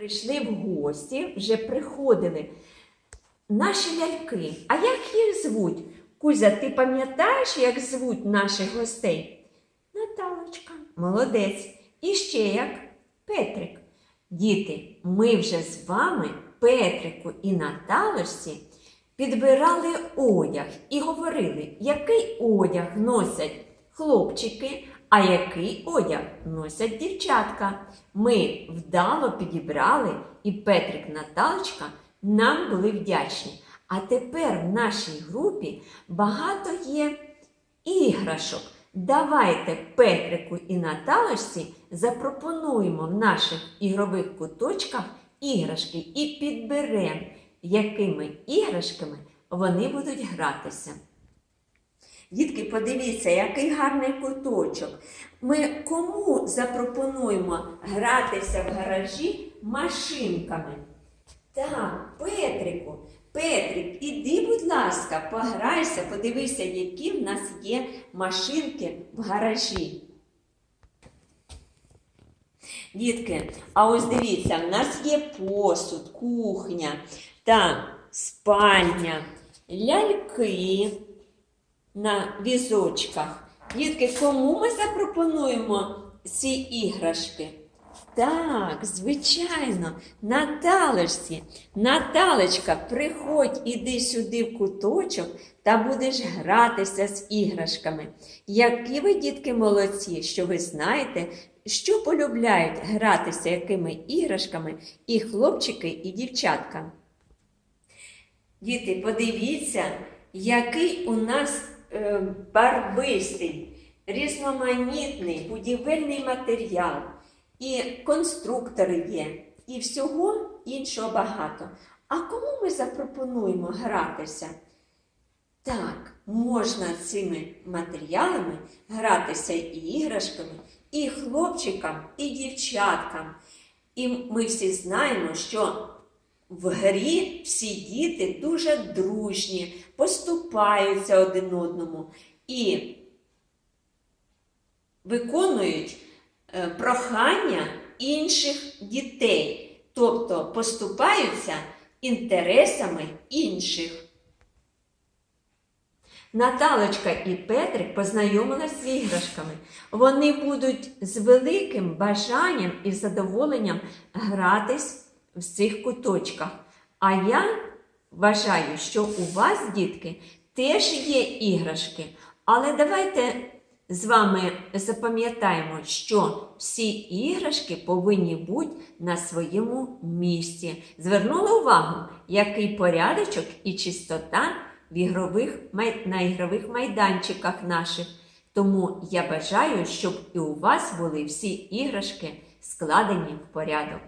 Прийшли в гості, вже приходили наші ляльки. А як їх звуть? Кузя, ти пам'ятаєш, як звуть наших гостей? Наталочка, молодець. І ще як Петрик. Діти, ми вже з вами, Петрику і Наталочці, підбирали одяг і говорили, який одяг носять хлопчики, а який одяг носять дівчатка. Ми вдало підібрали, і Петрик Наталочка нам були вдячні. А тепер в нашій групі багато є іграшок. Давайте Петрику і Наталочці запропонуємо в наших ігрових куточках іграшки і підберемо, якими іграшками вони будуть гратися. Дітки, подивіться, який гарний куточок. Ми кому запропонуємо гратися в гаражі машинками? Так, Петрику, Петрик, іди, будь ласка, пограйся, подивися, які в нас є машинки в гаражі. Дітки, а ось дивіться, в нас є посуд, кухня, та спальня, ляльки на візочках. Дітки, кому ми запропонуємо ці іграшки? Так, звичайно, Наталочці. Наталечка, приходь, іди сюди в куточок та будеш гратися з іграшками. Які ви, дітки, молодці, що ви знаєте, що полюбляють гратися якими іграшками і хлопчики, і дівчатка. Діти, подивіться, який у нас барвистий, різноманітний будівельний матеріал, і конструктори є, і всього іншого багато. А кому ми запропонуємо гратися? Так, можна цими матеріалами гратися і іграшками, і хлопчикам, і дівчаткам. І ми всі знаємо, що в грі всі діти дуже дружні, поступаються один одному і виконують е, прохання інших дітей, тобто поступаються інтересами інших. Наталочка і Петрик познайомилися з іграшками. Вони будуть з великим бажанням і задоволенням гратись в цих куточках. А я вважаю, що у вас, дітки, теж є іграшки. Але давайте з вами запам'ятаємо, що всі іграшки повинні бути на своєму місці. Звернули увагу, який порядочок і чистота в ігрових, на ігрових майданчиках наших. Тому я бажаю, щоб і у вас були всі іграшки складені в порядок.